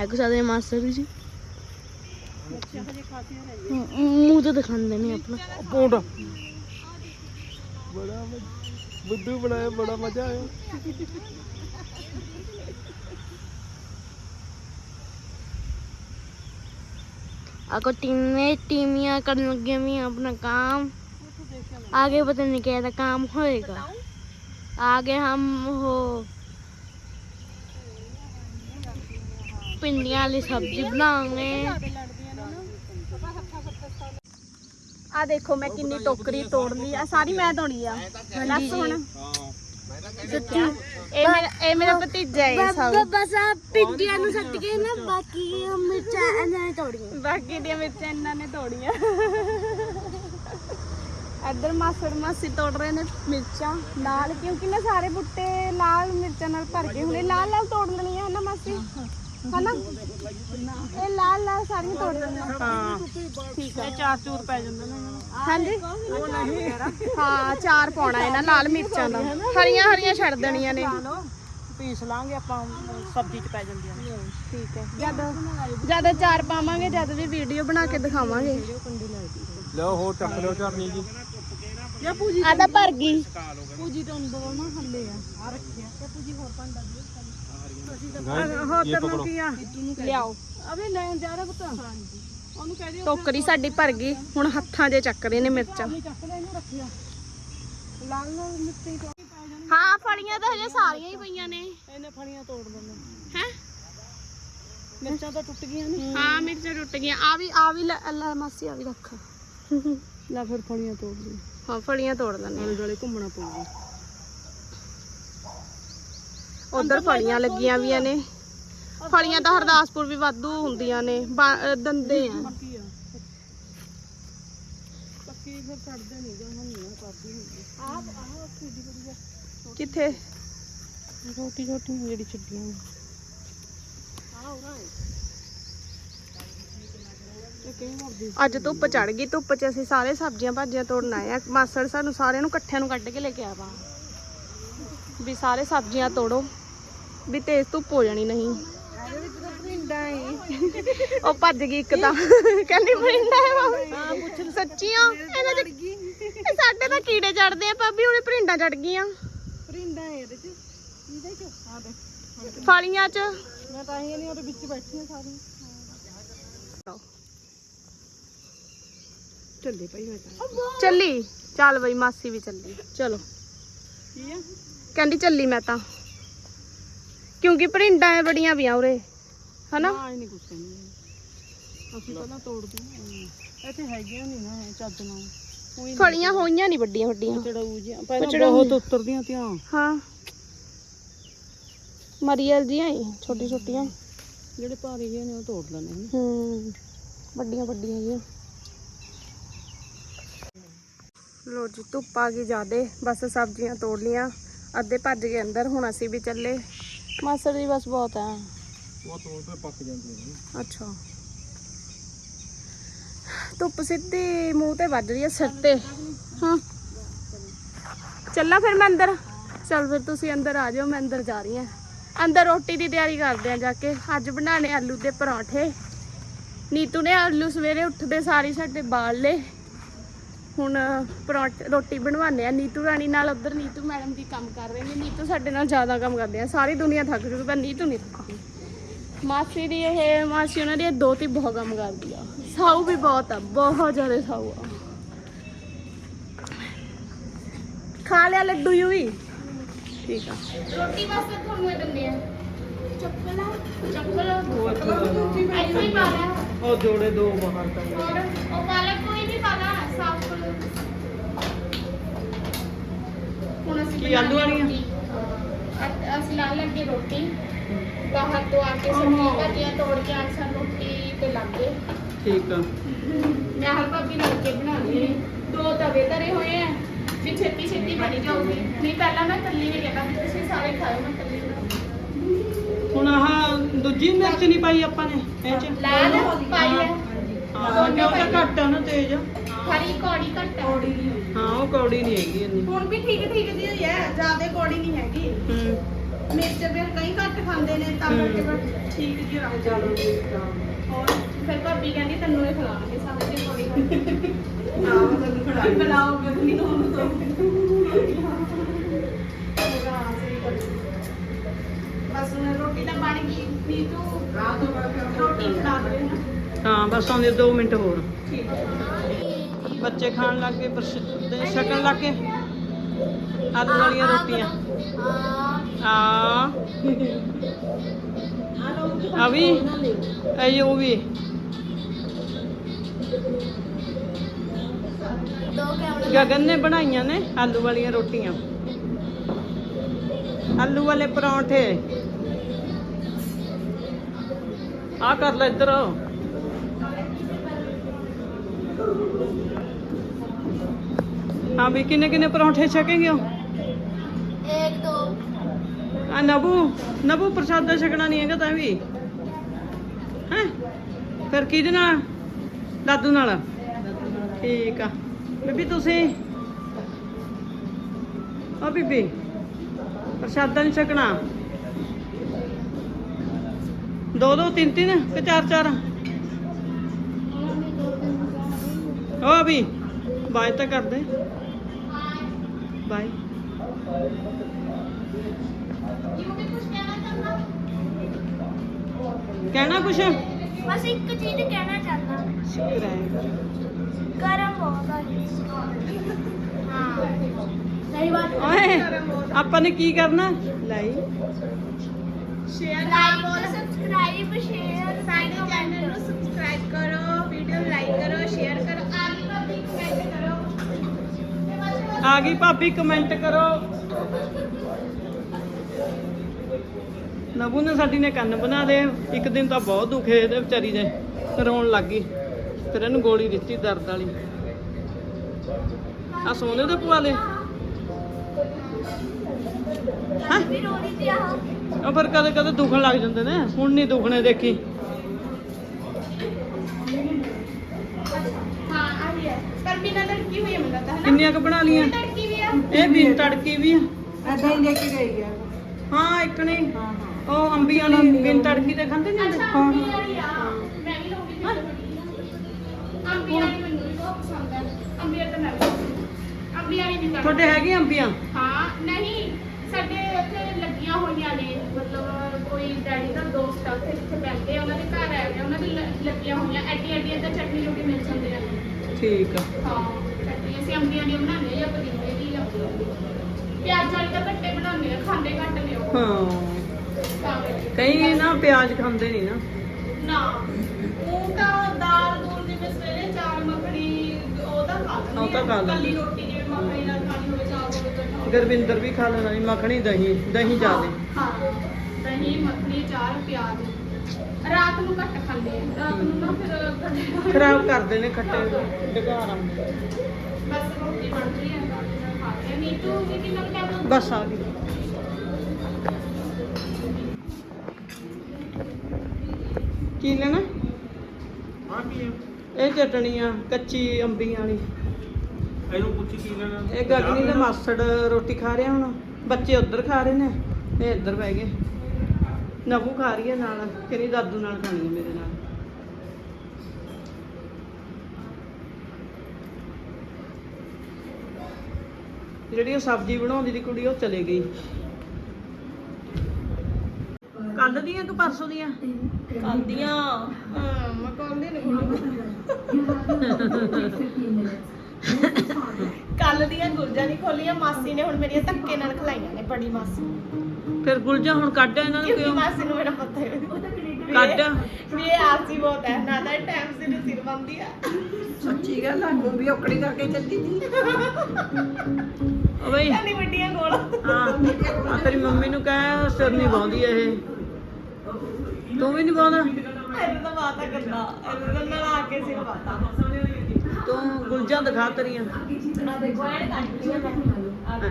एक साथ मास्टर जी ਬੱਚੇ ਹਜੇ ਖਾਤੀਆਂ ਰਹਿ मुंह तो दिखाते नहीं अपना ਪੌਂਡ ਬੜਾ ਮਜ਼- ਬੁੱਧੂ ਬਣਾਇਆ ਬੜਾ ਮਜ਼ਾ ਆਇਆ आपको टीम में टीमियां करने लगी हुई हैं अपना काम ਉੱਥੇ ਦੇਖਿਆ ਮੈਂ आगे पता नहीं क्या काम होएगा आगे हम हो ਪਿੰਡੀਆਂ ਵਾਲੀ ਸਬਜ਼ੀ ਬਣਾਵਾਂਗੇ। ਆ ਦੇਖੋ ਮੈਂ ਕਿੰਨੀ ਟੋਕਰੀ ਤੋੜ ਲਈ ਆ ਸਾਰੀ ਮੈਂ ਧੋਣੀ ਆ। ਬਸ ਹੁਣ। ਸੱਚੀ ਇਹ ਮੇਰਾ ਬਾਕੀ ਦੀਆਂ ਮਿਰਚਾਂ ਇਹਨਾਂ ਨੇ ਤੋੜੀਆਂ। ਬਾਕੀ ਇੱਧਰ ਮਾਸੜ ਮਾਸੀ ਤੋੜ ਰਹੇ ਨੇ ਮਿਰਚਾਂ। ਨਾਲ ਕਿਉਂਕਿ ਨਾ ਸਾਰੇ ਬੁੱਟੇ ਲਾਲ ਮਿਰਚਾਂ ਨਾਲ ਭਰ ਕੇ ਹੁਣੇ। ਲਾਲ ਲਾਲ ਤੋੜ ਲੈਣੀਆਂ ਨਾ ਮਾਸੀ? ਹਨਾ? ਇਹ ਲਾਲ ਲਾਲ ਸਾਰੀਆਂ ਤੋੜ ਲੈਣੀਆਂ ਹਾਂ ਠੀਕ ਹੈ ਇਹ ਚਾਰ ਚੂਰ ਪੈ ਜਾਂਦੇ ਨੇ। ਇਹਨਾਂ ਨੂੰ ਹਾਂਜੀ? ਉਹ ਨਹੀਂ। ਹਾਂ ਚਾਰ ਪਾਉਣਾ ਇਹਨਾਂ ਲਾਲ ਮਿਰਚਾਂ ਦਾ। ਹਰੀਆਂ ਹਰੀਆਂ ਛੱਡ ਦੇਣੀਆਂ ਨੇ। ਲਓ ਪੀਸ ਲਾਂਗੇ ਆਪਾਂ ਸਬਜ਼ੀ ਚ ਪੈ ਜਾਂਦੀਆਂ ਨੇ। ਠੀਕ ਹੈ। ਜਦ ਜਦ ਚਾਰ ਪਾਵਾਂਗੇ ਜਦ ਵੀ ਵੀਡੀਓ ਬਣਾ ਕੇ ਦਿਖਾਵਾਂਗੇ। ਲਓ ਹੋਰ ਚੱਕ ਲਿਓ ਚਰਨੀ ਜੀ। ਜਾਂ ਪੂਜੀ ਆਦਾ ਭਰ ਗਈ। ਪੂਜੀ ਤੋਂ ਅੰਦਰ ਨਾ ਹੱਲੇ ਆ। ਆ ਰੱਖਿਆ। ਤੇ ਪੂਜੀ ਹੋਰ ਭਾਂਡਾ ਦੀ ਹਾਂ ਇਹ ਪਕੜੋ। ਕੀ ਆ? ਲਿਆਓ। ਅਬੇ ਲੈਣ ਜਾ ਰਿਹਾ ਪੁੱਤ ਉਹਨੂੰ ਕਹਿ ਦਿਓ ਟੋਕਰੀ ਸਾਡੀ ਭਰ ਗਈ। ਹੁਣ ਹੱਥਾਂ 'ਚ ਚੱਕ ਰਹੇ ਨੇ ਮਿਰਚਾਂ। ਲਾਲ ਲਾਲ ਮਿੱਟੀ ਤੋਂ ਹਾਂ ਫੜੀਆਂ ਤਾਂ ਹਜੇ ਸਾਰੀਆਂ ਹੀ ਪਈਆਂ ਨੇ। ਇਹਨੇ ਫੜੀਆਂ ਤੋੜ ਦਿੰਦੇ ਹੈ? ਮਿਰਚਾਂ ਤਾਂ ਟੁੱਟ ਗਈਆਂ ਨੇ। ਹਾਂ ਮਿਰਚਾਂ ਟੁੱਟ ਗਈਆਂ। ਆ ਵੀ ਆ ਵੀ ਲੈ ਲੈ ਮਾਸੀ ਆ ਵੀ ਰੱਖ। ਲੈ ਫਿਰ ਫੜੀਆਂ ਤੋੜ ਦੇ ਹਾਂ ਫੜੀਆਂ ਤੋੜ ਲੈਣੇ ਆਲੇ ਦੁਆਲੇ ਘੁੰਮਣਾ ਪਊਗਾ। ਉਧਰ ਫੜੀਆਂ ਲੱਗੀਆਂ ਵੀਆਂ ਨੇ। ਫੜੀਆਂ ਤਾਂ ਹਰਦਾਸਪੁਰ ਵੀ ਵਾਧੂ ਹੁੰਦੀਆਂ ਨੇ। ਬਾ- ਦੰਦੇ ਆ। ਪੱਕੀ ਆ। ਪੱਕੀ ਫਿਰ ਛੱਡਦੇ ਨਹੀਂ ਗਾ ਹੁਣ ਨਹੀਂ ਕਰਦੀ ਨਹੀਂ ਆਹ ਆਹ ਕਿੱਡੀ ਬੜੀ ਕਿੱਥੇ? ਛੋਟੀ ਛੋਟੀ ਜਿਹੜੀ ਛੱਡੀਆਂ ਆਹ ਇਹ ਕਰਦੀ ਅੱਜ ਧੁੱਪ ਚੜ ਗਈ ਧੁੱਪ 'ਚ ਅਸੀਂ ਸਾਰੇ ਸਬਜ਼ੀਆਂ ਭਾਜੀਆਂ ਤੋੜਨ ਆਏ ਆ। ਮਾਸੜ ਸਾਨੂੰ ਸਾਰਿਆਂ ਨੂੰ ਇਕੱਠਿਆਂ ਨੂੰ ਕੱਢ ਕੇ ਲੈ ਕੇ ਆਵਾ ਵੀ ਸਾਰੇ ਸਬਜ਼ੀਆਂ ਤੋੜੋ। ਵੀ ਤੇਜ਼ ਧੁੱਪ ਹੋ ਜਾਣੀ ਨਹੀਂ। ਉਹ ਭੱਜ ਗਈ ਇੱਕ ਤਾਂ। ਕਹਿੰਦੀ ਪਰਿੰਡਾ ਹੈ ਹਾਂ ਪੁੱਛ ਸੱਚੀਆਂ? ਇਹਨਾਂ ਦੇ ਇਹ ਸਾਡੇ ਤਾਂ ਕੀੜੇ ਚੜਦੇ ਆ ਭਾਬੀ ਉਹਨੇ ਪਰਿੰਡਾਂ ਚੜ ਗਈਆਂ। ਪਰਿੰਦਾ ਹੈ ਇਹਦੇ ਚ। ਇਹਦੇ ਚ। ਆ ਦੇ ਫਲੀਆਂ 'ਚ। ਮੈਂ ਤਾਂ ਹੀ ਨਹੀਂ ਉਹਦੇ ਵਿੱਚ ਬੈਠੀ ਆ ਸਾਰੀ ਚੱਲੇ ਪਈ ਮੈਂ ਤਾਂ। ਚੱਲੀ। ਚੱਲ ਬਈ ਮਾਸੀ ਵੀ ਚੱਲੀ। ਚਲੋ। ਕੀ ਆ? ਕਹਿੰਦੀ ਚੱਲੀ ਮੈਂ ਤਾਂ। ਕਿਉਂਕਿ ਪਰਿੰਡਾਂ ਐ ਬੜੀਆਂ ਪਈਆਂ ਉਰੇ ਹਨਾ? ਨਾ ਇਹ ਨਹੀਂ ਕੁਛ ਕਹਿੰਦੀ। ਅਸੀਂ ਪਹਿਲਾਂ ਤੋੜ ਦੂੰ ਇੱਥੇ ਹੈਗੀਆਂ ਨਹੀਂ ਨਾ ਇਹ ਚੱਜ ਨਾਲ। ਕੋਈ ਫਲੀਆਂ ਹੋਈਆਂ ਨਹੀਂ ਵੱਡੀਆਂ ਵੱਡੀਆਂ। ਚੜਾਊ ਜਿਹਾ ਪਹਿਲਾਂ ਚੜਾਊ ਬਹੁਤ ਉਤਰਦੀਆਂ ਤੀਆਂ। ਹਾਂ। ਮਰੀਅਲ ਜੀਆਂ ਹੀ ਛੋਟੀ ਛੋਟੀਆਂ। ਜਿਹੜੇ ਭਾਰੀ ਜਿਹੇ ਨੇ ਉਹ ਤੋੜ ਲੈਣੇ ਨੇ। ਹੂੰ ਵੱਡੀਆਂ ਵੱਡੀਆਂ ਜੀਆਂ ਲੋ ਜੀ ਧੁੱਪ ਆ ਗਈ ਜ਼ਿਆਦੇ। ਬਸ ਸਬਜ਼ੀਆਂ ਤੋੜ ਲੀਆਂ ਅੱਧੇ ਭੱਜ ਗਏ ਅੰਦਰ ਹੁਣ ਅਸੀਂ ਵੀ ਚੱਲੇ। ਮਾਸੜ ਜੀ ਬਸ ਬਹੁਤ ਆ। ਉਹ ਤੋੜ ਤੇ ਪੱਕ ਜਾਂਦੀਆਂ ਨੇ ਅੱਛਾ। ਧੁੱਪ ਸਿੱਧੀ ਮੂੰਹ ਤੇ ਵੱਜ ਰਹੀ ਹੈ ਸਿਰ ਤੇ। ਹਾਂ। ਚੱਲਾਂ ਫਿਰ ਮੈਂ ਅੰਦਰ। ਚੱਲ ਫਿਰ ਤੁਸੀਂ ਅੰਦਰ ਆ ਜਾਓ ਮੈਂ ਅੰਦਰ ਜਾ ਰਹੀ ਹਾਂ। ਅੰਦਰ ਰੋਟੀ ਦੀ ਤਿਆਰੀ ਕਰਦੇ ਆ ਜਾ ਕੇ। ਅੱਜ ਬਣਾਣੇ ਆਲੂ ਦੇ ਪਰੌਂਠੇ। ਨੀਤੂ ਨੇ ਆਲੂ ਸਵੇਰੇ ਉੱਠਦੇ ਸਾਰੀ ਸਾਡੇ ਬਾਲ ਲੇ ਹੁਣ ਪਰੌਂਠ ਰੋਟੀ ਬਣਵਾਉਂਦੇ ਆ ਨੀਤੂ ਰਾਣੀ ਨਾਲ ਉਧਰ ਨੀਤੂ ਮੈਡਮ ਦੀ ਕੰਮ ਕਰ ਰਹੇ ਨੇ। ਨੀਤੂ ਸਾਡੇ ਨਾਲ ਜ਼ਿਆਦਾ ਕੰਮ ਕਰਦੇ ਆ। ਸਾਰੀ ਦੁਨੀਆ ਥੱਕ ਜੂਗੀ ਪਰ ਨੀਤੂ ਨਹੀਂ ਥੱਕਦੀ। ਮਾਸੀ ਦੀ ਇਹ ਮਾਸੀ ਉਹਨਾਂ ਦੀ ਦੋਤੀ ਬਹੁਤ ਕੰਮ ਕਰਦੀ ਆ। ਸਾਊ ਵੀ ਬਹੁਤ ਆ ਬਹੁਤ ਜ਼ਿਆਦਾ ਸਾਊ ਆ। ਖਾ ਲਿਆ ਲੱਡੂ ਯੂ ਵੀ? ਠੀਕ ਆ। ਰੋਟੀ ਬਸ ਤੁਹਾਨੂੰ ਇਹ ਦਿੰਦੇ ਆ। ਚੱਪਲ ਚੱਪਲ ਉਹ ਜੋੜੇ ਦੋ ਬਾਹਰ ਤਾਂ ਉਹ ਪਾਲਕ ਕੋਈ ਨਹੀਂ ਪਾਣਾ ਸਾਫ਼ ਕਰੋ ਹੁਣ ਅਸੀਂ ਕੀ ਆਲੂ ਵਾਲੀਆਂ? ਰੋਟੀ। ਅ- ਅਸੀਂ ਲਾ ਲੱਗੇ ਰੋਟੀ। ਬਾਹਰ ਤੋਂ ਆ ਕੇ ਸਬਜ਼ੀਆਂ ਭਾਜੀਆਂ ਤੋੜ ਕੇ ਆਣ ਸਾਨੂੰ ਰੋਟੀ ਤੇ ਲੱਗ। ਗਏ ਠੀਕ ਆ। ਮੈਂ ਹਰ ਭਾਬੀ ਲੱਗ ਕੇ ਬਣਾਉਂਦੀ ਨੇ ਦੋ ਤਵੇ ਧਰੇ ਹੋਏ ਆ ਵੀ ਛੇਤੀ ਛੇਤੀ ਬਣੀ ਜਾਊਗੀ। ਨਹੀਂ ਪਹਿਲਾਂ ਮੈਂ ਕੱਲੀ ਨੇ ਕਿਹਾ ਵੀ ਤੁਸੀਂ ਸਾਰੇ ਖਾਓ ਮੈਂ ਕੱਲੀ ਬਣਾਉਂਗੀ ਹੁਣ ਆਹ ਦੂਜੀ ਮਿਰਚ ਨਹੀਂ ਪਾਈ ਆਪਾਂ ਨੇ ਇਹ ਚ? ਲਾਲ ਪਾਈ ਹੈ ਹਾਂ ਕਿਉਂ ਤਾਂ ਘੱਟ ਆ ਨਾ ਤੇਜ਼? ਹਰੀ ਕੌੜੀ ਘੱਟ ਕੌੜੀ ਨਹੀਂ ਹਾਂ ਉਹ ਕੌੜੀ ਨਹੀਂ ਹੈਗੀ ਇੰਨੀ। ਹੁਣ ਵੀ ਠੀਕ ਠੀਕ ਦੀ ਹੋਈ ਹੈ ਜ਼ਿਆਦਾ ਕੌੜੀ ਨਹੀਂ ਹੈਗੀ। ਹੂੰ। ਮਿਰਚ ਫਿਰ ਕਈ ਘੱਟ ਖਾਂਦੇ ਨੇ ਤਾਂ ਕਰਕੇ ਬਸ ਠੀਕ ਜੀ ਰੱਖ ਜਾਣਾ ਹੋਰ? ਫਿਰ ਭਾਬੀ ਕਹਿੰਦੀ ਤੈਨੂੰ ਇਹ ਖਿਲਾਵਾਂਗੇ ਸਾਰੇ ਦੀ ਕੌੜੀ ਆਹ ਤੈਨੂੰ ਖੜਾ ਬੁਲਾਓਗੇ ਤੁਸੀਂ ਉਹਨੂੰ ਤੋਂ। ਬਸ ਹੁਣ ਰੋਟੀ ਤਾਂ ਬਣ ਗਈ। ਨੀ ਤੂੰ ਰਾਤ ਨੂੰ ਰੋਟੀ ਖਾ ਦੇ ਨਾ। ਹਾਂ ਬਸ ਆਉਂਦੇ 2 ਮਿੰਟ ਹੋਰ। ਬੱਚੇ ਖਾਣ ਲੱਗ ਗਏ ਪ੍ਰਸ਼ਾਦੇ ਛਕਣ ਲੱਗ ਗਏ। ਆਲੂ ਵਾਲੀਆਂ ਰੋਟੀਆਂ। ਆ ਆ ਵੀ ਇਹ ਉਹ ਵੀ। ਗਗਨ ਨੇ ਬਣਾਈਆਂ ਨੇ ਆਲੂ ਵਾਲੀਆਂ ਰੋਟੀਆਂ। ਆਲੂ ਵਾਲੇ ਪਰੌਂਠੇ। ਆ ਕਰ ਲੈ ਇੱਧਰ। ਹਾਂ ਵੀ ਕਿੰਨੇ ਕਿੰਨੇ ਪਰੌਂਠੇ ਛਕੇਂਗੇ ਹੋ ਇੱਕ ਦੋ। ਆ ਨਬੂ ਨਬੂ ਪ੍ਰਸ਼ਾਦਾ ਛਕਣਾ ਨਹੀਂ ਹੈਗਾ ਤਾਂ ਵੀ। ਹੈ? ਫਿਰ ਕਿਹਦੇ ਨਾਲ? ਦਾਦੂ ਨਾਲ। ਠੀਕ ਆ। ਬੀਬੀ ਤੁਸੀਂ? ਆ ਬੀਬੀ ਪ੍ਰਸ਼ਾਦਾ ਨਹੀਂ ਛਕਣਾ। ਦੋ ਦੋ ਤਿੰਨ ਤਿੰਨ ਕਿ ਚਾਰ ਚਾਰ? ਓ ਵੀ ਬਾਏ ਤਾਂ ਕਰਦੇ ਬਾਏ ਕਹਿਣਾ ਕੁਛ ਬਸ ਇੱਕ ਚੀਜ਼ ਕਹਿਣਾ ਚਾਹੁੰਦਾ ਸ਼ੁਕਰ ਹੈ ਗਰਮ ਬਹੁਤ ਆ ਹਾਂ ਸਹੀ ਬਾਤ ਓਏ ਆਪਾਂ ਨੇ ਕੀ ਕਰਨਾ ਲਾਈ ਸ਼ੇਅਰ ਲਾਈਕ ਸਬਸਕ੍ਰਾਈਬ ਸ਼ੇਅਰ ਸਾਡੇ ਚੈਨਲ ਨੂੰ ਸਬਸਕ੍ਰਾਈਬ ਕਰੋ ਵੀਡੀਓ ਲਾਈਕ ਆ ਗਈ ਭਾਬੀ ਕਮੈਂਟ ਕਰੋ। ਨਬੂ ਨੇ ਸਾਡੀ ਨੇ ਕੰਨ ਬਣਾ ਲਏ। ਇੱਕ ਦਿਨ ਤਾਂ ਬਹੁਤ ਦੁਖੇ ਇਹਦੇ ਵਿਚਾਰੀ ਦੇ। ਰੋਣ ਲੱਗ ਗਈ। ਫਿਰ ਇਹਨੂੰ ਗੋਲੀ ਦਿੱਤੀ ਦਰਦ ਵਾਲੀ। ਆ ਸੋਨੇ ਦੇ ਪਵਾ ਲੈ ਹਾਂ? ਉਹ ਫਿਰ ਕਦੇ ਕਦੇ ਦੁਖਣ ਲੱਗ ਜਾਂਦੇ ਨੇ। ਹੁਣ ਨਹੀਂ ਦੁਖਣੇ ਦੇਖੀ ਹਾਂ ਆ ਰਹੀ ਹੈ ਪਰ ਬਿਨਾਂ ਲੜਕੀ ਹੋਈ ਹੈ ਮੈਨੂੰ ਲੱਗਦਾ ਹੈ ਕਿੰਨੀਆਂ ਕੁ ਬਣਾ ਲੀਆਂ ਨਾ ਲੜਕੀ ਵੀ ਆ। ਇਹ ਵੀ ਤੜਕੀ ਵੀ ਆ। ਐਦਾਂ ਹੀ ਲੈ ਕੇ ਗਈ ਆ ਹਾਂ ਇੱਕ ਨੇ। ਹਾਂ ਹਾਂ। ਉਹ ਅੰਬੀਆਂ ਵਾਲੀ ਬਿਨ ਤੜਕੀ ਤੇ ਖਾਂਦੇ ਨਹੀਂ ਅੱਛਾ ਹੁੰਦੇ ਅੰਬੀ ਵਾਲੀ ਆ। ਮੈਂ ਵੀ ਲਊਂਗੀ ਅੰਬੀ ਵਾਲੀ ਮੈਨੂੰ ਵੀ ਬਹੁਤ ਪਸੰਦ ਹੈ ਅੰਬੀ ਵਾਲੀ ਤਾਂ ਮੈਂ ਵੀ ਲਊਂਗੀ। ਅੰਬੀ ਵਾਲੀ ਨਹੀਂ ਕਰਦੀ। ਤੁਹਾਡੇ ਹੈਗੇ ਅੰਬੀਆਂ? ਹਾਂ ਨਹੀਂ। ਸਾਡੇ ਉੱਥੇ ਲੱਗੀਆਂ ਹੋਈਆਂ ਨੇ। ਮਤਲਬ ਕੋਈ ਡੈਡੀ ਦਾ ਦੋਸਤ ਆ ਉੱਥੇ ਜਿੱਥੇ ਬੈਠਦੇ ਆ ਉਹਨਾਂ ਦੇ ਘਰ ਆਏ ਨੇ ਉਹਨਾਂ ਦੀ ਲ- ਲੱਗੀਆਂ ਹੋਈਆਂ। ਐਡੀ ਐਡੀਆਂ ਤਾਂ ਚਟਨੀ ਜੋਗੀ ਮਿਲ ਜਾਂਦੇ ਆ। ਠੀਕ ਆ। ਹਾਂ ਚਟਨੀ ਅਸੀਂ ਅੰਬੀਆਂ ਦੀ ਬਣਾਉਂਦੇ ਆ ਜਾਂ ਪੁਦੀਨੇ ਦੀ ਜਾਂ ਪਿਆਜ਼ ਵਾਲੀ ਤਾਂ ਘੱਟੇ ਬਣਾਉਂਦੇ ਆ ਖਾਂਦੇ ਘੱਟ ਨੇ ਉਹ। ਹਾਂ। ਤਾਂ ਕਰਕੇ। ਕਈ ਨਾ ਪਿਆਜ਼ ਖਾਂਦੇ ਨਹੀਂ ਨਾ। ਨਾ ਉਹ ਤਾਂ ਦਾਲ ਦੂਲ ਜਿਵੇਂ ਸਵੇਰੇ ਚਾਰ ਮੱਖਣੀ ਉਹ ਤਾਂ ਖਾ ਲੈਂਦੇ ਉਹ ਤਾਂ ਖਾ ਲੈਂਦੇ। ਕੱਲੀ ਰੋਟੀ ਜਿਵੇਂ ਮੱਖਣੀ ਨਾਲ ਖਾਣੀ ਹੋਵੇ ਚਾਰ ਹੋਵੇ ਤਾਂ ਖਾ ਗੁਰਵਿੰਦਰ ਵੀ ਖਾ ਲੈਣਾ ਨਹੀਂ ਮੱਖਣੀ ਦਹੀਂ ਦਹੀਂ ਜ਼ਿਆਦੇ। ਹਾਂ। ਦਹੀਂ ਮੱਖਣੀ ਚਾਰ ਪਿਆਜ਼ ਰਾਤ ਨੂੰ ਘੱਟ ਖਾਂਦੇ ਆ। ਰਾਤ ਨੂੰ ਨਾ ਫਿਰ ਖਰਾਬ ਕਰਦੇ ਨੇ ਖੱਟੇ ਆਉਂਦੇ ਬਸ ਰੋਟੀ ਹੈ ਵੀ ਕਿੰਨਾ ਟਾਈਮ ਆ ਗਈ। ਕੀ ਲੈਣਾ? ਇਹ ਚਟਣੀ ਆ ਕੱਚੀ ਅੰਬੀਆਂ ਵਾਲੀ। ਇਹਨੂੰ ਪੁੱਛੀ ਕੀ ਲੈਣਾ। ਇਹ ਗਗਨੀ ਦੇ ਮਾਸੜ ਰੋਟੀ ਖਾ ਰਿਹਾ ਹੁਣ। ਬੱਚੇ ਉੱਧਰ ਖਾ ਰਹੇ ਨੇ। ਇਹ ਇੱਧਰ ਬਹਿ ਗਏ। ਨਬੂ ਖਾ ਰਹੀ ਹੈ ਨਾਲ ਕਹਿੰਦੀ ਦਾਦੂ ਨਾਲ ਖਾਣੀ ਹੈ ਮੇਰੇ ਨਾਲ। ਜਿਹੜੀ ਉਹ ਸਬਜ਼ੀ ਬਣਾਉਂਦੀ ਦੀ ਕੁੜੀ ਉਹ ਚਲੇ ਗਈ। ਕੱਲ ਦੀਆਂ ਕਿ ਪਰਸੋਂ ਦੀਆਂ? ਕੱਲ ਦੀਆਂ। ਹਾਂ ਮੈਂ ਕਹਿੰਦੀ ਕੱਲ ਦੀਆਂ ਗੁਰਜਾਂ ਨਹੀਂ ਖੋਲੀਆਂ ਮਾਸੀ ਨੇ ਹੁਣ ਮੇਰੀਆਂ ਧੱਕੇ ਨਾਲ ਖਲਾਈਆਂ ਨੇ ਬੜੀ ਮਾਸੀ। ਫਿਰ ਗੁਲਜਾ ਹੁਣ ਕੱਢ ਇਹਨਾਂ ਨੂੰ ਕਿਉਂਕਿ ਕਿਉਂ? ਮਾਸੀ ਨੂੰ ਮੇਰਾ ਪਤਾ ਹੈ। ਕੱਢ ਵੀ ਇਹ ਆਸੀ ਬਹੁਤ ਹੈ ਨਾ ਤਾਂ ਟਾਈਮ ਸਿਰ ਸਿਰ ਬੰਦੀ ਆ। ਸੱਚੀ ਗੱਲ ਆ ਵੀ ਔਕੜੀ ਕਰਕੇ ਚੱਲੀ ਸੀ ਓ ਬਈ। ਇੰਨੀ ਵੱਡੀਆਂ ਗੋਲ। ਹਾਂ ਆ ਤੇਰੀ ਮੰਮੀ ਨੂੰ ਕਹਿ ਸਿਰ ਨਹੀਂ ਬਾਉਂਦੀ ਇਹ। ਤੂੰ ਵੀ ਨਹੀਂ ਬਾਉਂਦਾ ਇਹਨੂੰ ਤਾਂ ਬਾਤਾਂ ਕਰਦਾ ਇਹਨੂੰ ਤਾਂ ਨਾਲ ਆ ਕੇ ਸਿਰ ਬਾਤਾਂ ਤੂੰ ਗੁਲਜਾਂ ਦਿਖਾ ਤੇਰੀਆਂ। ਆ ਦੇਖੋ ਇਹ ਆ ਮੈਂ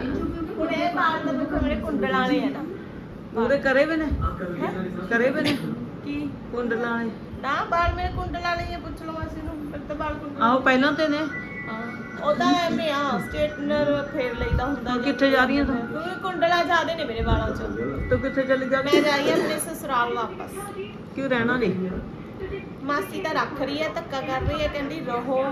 ਹੁਣ ਇਹ ਬਾਲ ਤਾਂ ਦੇਖੋ ਮੇਰੇ ਕੁੰਡਲ ਵਾਲੇ ਆ ਨਾ। ਪੂਰੇ ਕਰੇ ਵੇ ਨੇ? ਕਰੇ ਵੇ ਨੇ? ਕੀ ਕੁੰਡਲਾਂ ਵਾਲੇ? ਨਾ ਬਾਲ ਮੇਰੇ ਕੁੰਡਲ ਵਾਲੇ ਹੀ ਆ, ਪੁੱਛ ਲਓ ਮਾਸੀ ਨੂੰ ਮੇਰੇ ਤਾਂ ਬਾਲ ਕੁੰਡਲ ਆਹੋ ਪਹਿਲਾਂ ਤੇ ਨੇ। ਹਾਂ ਉਹਦਾ ਐਵੇਂ ਆ ਸਟੇਟਨਰ ਫੇਰ ਲਈਦਾ ਹੁੰਦਾ ਹੁਣ ਕਿੱਥੇ ਜਾ ਰਹੀ ਆ ਤੂੰ? ਕਿਉਂਕਿ ਕੁੰਡਲਾ ਜ਼ਿਆਦੇ ਨੇ ਮੇਰੇ ਵਾਲਾਂ 'ਚ। ਤੂੰ ਕਿੱਥੇ ਚਲੀ ਜਾ? ਮੈਂ ਜਾ ਰਹੀ ਹਾਂ ਆਪਣੇ ਸਸੁਰਾਲ ਵਾਪਸ। ਕਿਉਂ ਰਹਿਣਾ ਨਹੀਂ? ਮਾਸੀ ਤਾਂ ਰੱਖ ਰਹੀ ਹੈ ਧੱਕਾ ਕਰ ਰਹੀ ਹੈ ਕਹਿੰਦੀ ਰਹੋ।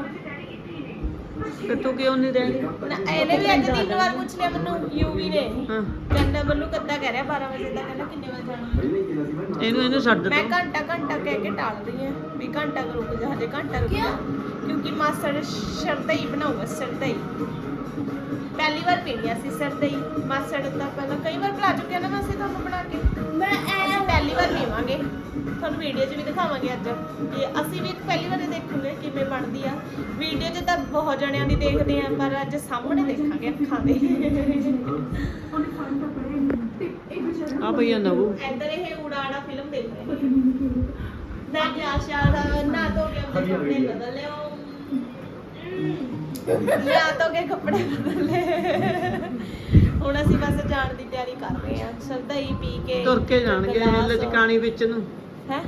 ਤੇ ਤੂੰ ਕਿਉਂ ਨਹੀਂ ਰਹਿਣੀ ਨਾ, ਇਹਨੇ ਵੀ ਅੱਜ ਤਿੰਨ ਵਾਰ ਪੁੱਛ ਲਿਆ ਮੈਨੂੰ ਯੂਵੀ ਨੇ। ਹਾਂ। ਕਹਿੰਦਾ ਮੈਨੂੰ ਕੱਦਾ ਕਹਿ ਰਿਹਾ 12 ਵਜੇ ਦਾ ਕਹਿੰਦਾ ਕਿੰਨੇ ਵਜੇ ਜਾਣਾ? ਇਹਨੂੰ ਇਹਨੂੰ ਛੱਡ ਮੈਂ ਦੋ ਘੰਟਾ ਘੰਟਾ ਕਹਿ ਕੇ ਟਾਲ ਰਹੀ ਹਾਂ ਵੀ ਘੰਟਾ ਕੁ ਰੁਕ ਜਾ ਹਜੇ ਘੰਟਾ ਰੁਕ ਜਾ। ਕਿਉਂਕਿ ਮਾਸੜ ਸ਼ਰਦਈ ਬਣਾਊਗਾ ਸ਼ਰਦਈ ਪਹਿਲੀ ਵਾਰ ਪੀਣੀ ਸੀ ਸ਼ਰਦਈ ਮਾਸੜ ਤਾਂ ਪਹਿਲਾਂ ਕਈ ਵਾਰ ਬਣਾ ਚੁੱਕਿਆ ਨਾ ਮਾਸੀ ਤੁਹਾਨੂੰ ਬਣਾ ਕੇ। ਮੈਂ ਐ ਪਹਿਲੀ ਵਾਰ ਪੀਵਾਂਗੇ। ਤੁਹਾਨੂੰ ਵੀਡੀਓ 'ਚ ਵੀ ਦਿਖਾਵਾਂਗੇ ਅੱਜ। ਕਿ ਅਸੀਂ ਵੀ ਪਹਿਲੀ ਵਾਰ ਦੇਖਾਂਗੇ ਕਿਵੇਂ ਬਣਦੀ ਆ। ਵੀਡੀਓ 'ਚ ਤਾਂ ਬਹੁਤ ਜਣਿਆਂ ਦੀ ਦੇਖਦੇ ਆ ਪਰ ਅੱਜ ਸਾਹਮਣੇ ਦੇਖਾਂਗੇ ਅੱਖਾਂ ਦੇ। ਆ ਭਈਆ ਨਵੂ। ਇੱਧਰ ਇਹ ਉਡਾੜਾ ਫਿਲਮ ਦੇਖ ਰਹੇ ਨੇ ਆਸ਼ਾ ਦਾ ਨਾ ਧੋ ਕੇ ਆਪਣੇ ਕੱਪੜੇ ਕੇ ਕੱਪੜੇ ਬਦਲ। ਹੁਣ ਅਸੀਂ ਬਸ ਜਾਣ ਦੀ ਤਿਆਰੀ ਕਰ ਰਹੇ ਹਾਂ। ਸਰਦਾਈ ਪੀ ਕੇ ਤੁਰ ਕੇ ਜਾਣਗੇ ਇਹ ਲਚਕਾਣੀ ਵਿੱਚ ਨੂੰ। ਹੈ?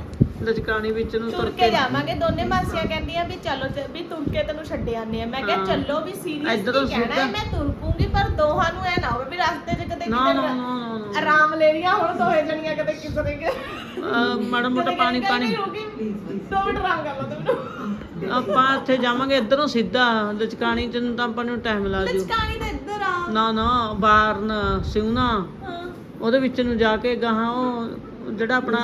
ਲਚਕਾਣੀ ਵਿੱਚ ਨੂੰ ਤੁਰ ਕੇ। ਜਾਵਾਂਗੇ। ਦੋਨੇ ਮਾਸੀਆਂ ਕਹਿੰਦੀਆਂ ਵੀ ਚਲੋ ਵੀ ਤੁਰ ਕੇ ਤੈਨੂੰ ਛੱਡ ਆਨੇ ਆ ਮੈਂ ਕਿਹਾ। ਚੱਲੋ ਵੀ ਸੀਰੀਅਸ ਇੱਧਰੋਂ ਕਹਿਣਾ। ਮੈਂ ਤੁਰ ਪੂੰਗੀ ਪਰ ਦੋਹਾਂ ਨੂੰ ਐ ਨਾ ਹੋਵੇ ਵੀ ਰਸਤੇ 'ਚ ਕਦੇ ਕਿਤੇ ਨਾ ਨਾ, ਨਾ ਆਰਾਮ ਲੈ ਰਹੀਆਂ ਹੁਣ ਦੋਹੇ ਜਣੀਆਂ ਕਦੇ ਕਿਸੇ ਦੇ ਮਾੜਾ ਮੋਟਾ ਪਾਣੀ ਪਾਣੀ। ਦੋ ਮਿੰਟ ਆਰਾਮ ਕਰ ਲਓ ਤੈਨੂੰ। ਆਪਾਂ ਇੱਥੇ ਜਾਵਾਂਗੇ ਇਧਰੋਂ ਸਿੱਧਾ ਲਚਕਾਣੀ ਚ ਨੂੰ ਤਾਂ ਆਪਾਂ ਨੂੰ ਟਾਈਮ ਲਾ ਜੂ ਲਚਕਾਣੀ ਤਾਂ ਇੱਧਰ ਆ। ਨਾ ਨਾ ਬਾਰਨ ਸਿਉਣਾ ਉਹਦੇ ਵਿੱਚ ਨੂੰ ਜਾ ਕੇ ਗਾਹਾਂ ਉਹ ਜਿਹੜਾ ਆਪਣਾ